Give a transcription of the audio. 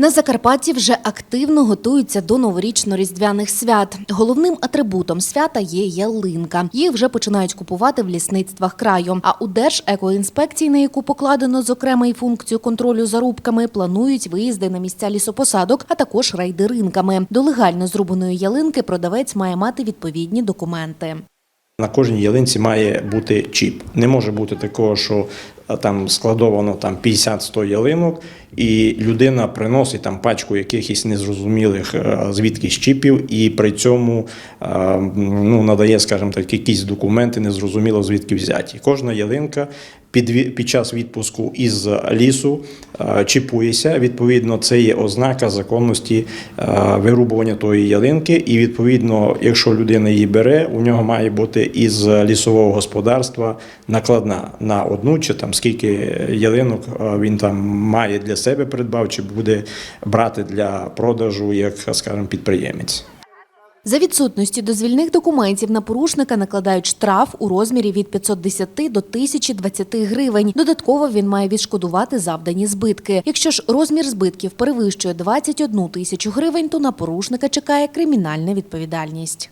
На Закарпатті вже активно готуються до новорічно-різдвяних свят. Головним атрибутом свята є ялинка. Їх вже починають купувати в лісництвах краю. А у Держекоінспекції, на яку покладено зокрема і функцію контролю за рубками, планують виїзди на місця лісопосадок, а також рейди ринками. До легально зрубаної ялинки продавець має мати відповідні документи. На кожній ялинці має бути чіп. Не може бути такого, що там складовано там 50-100 ялинок, і людина приносить там пачку якихось незрозумілих звідки звідкись чіпів, і при цьому е, ну, надає, скажімо так, якісь документи, незрозуміло звідки взяті. Кожна ялинка під, під час відпуску із лісу чіпується. Відповідно, це є ознака законності вирубування тої ялинки. І відповідно, якщо людина її бере, у нього має бути із лісового господарства накладна на одну чи там скільки ялинок він там має для себе придбав, чи буде брати для продажу, як скажімо, підприємець. За відсутності дозвільних документів на порушника накладають штраф у розмірі від 510 до 1020 гривень. Додатково він має відшкодувати завдані збитки. Якщо ж розмір збитків перевищує 21 тисячу гривень, то на порушника чекає кримінальна відповідальність.